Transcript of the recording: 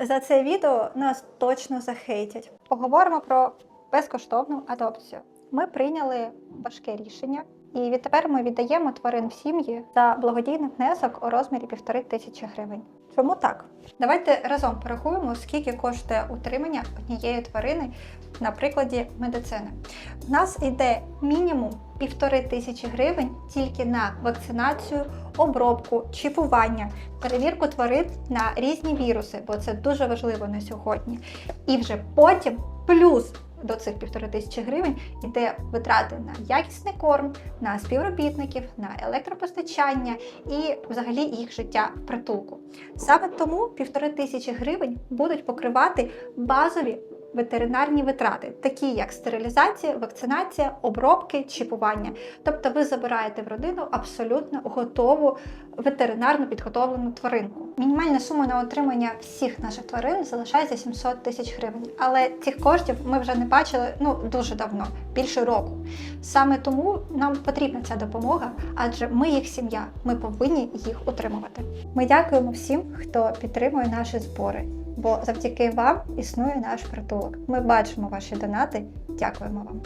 За це відео нас точно захейтять. Поговоримо про безкоштовну адопцію. Ми прийняли важке рішення, і відтепер ми віддаємо тварин в сім'ї за благодійний внесок у розмірі півтори тисячі гривень. Чому так? Давайте разом порахуємо, скільки коштує утримання однієї тварини на прикладі медицини. У нас йде мінімум півтори тисячі гривень тільки на вакцинацію, обробку, чіпування, перевірку тварин на різні віруси, бо це дуже важливо на сьогодні. І вже потім плюс до цих півтори тисячі гривень йде витрати на якісний корм, на співробітників, на електропостачання і взагалі їх життя в притулку. Саме тому півтори тисячі гривень будуть покривати базові ветеринарні витрати, такі як стерилізація, вакцинація, обробки, чіпування. Тобто ви забираєте в родину абсолютно готову ветеринарно підготовлену тваринку. Мінімальна сума на отримання всіх наших тварин залишається 700 тисяч гривень. Але цих коштів ми вже не бачили ну дуже давно, більше року. Саме тому нам потрібна ця допомога, адже ми їх сім'я, ми повинні їх утримувати. Ми дякуємо всім, хто підтримує наші збори, бо завдяки вам існує наш притулок. Ми бачимо ваші донати. Дякуємо вам.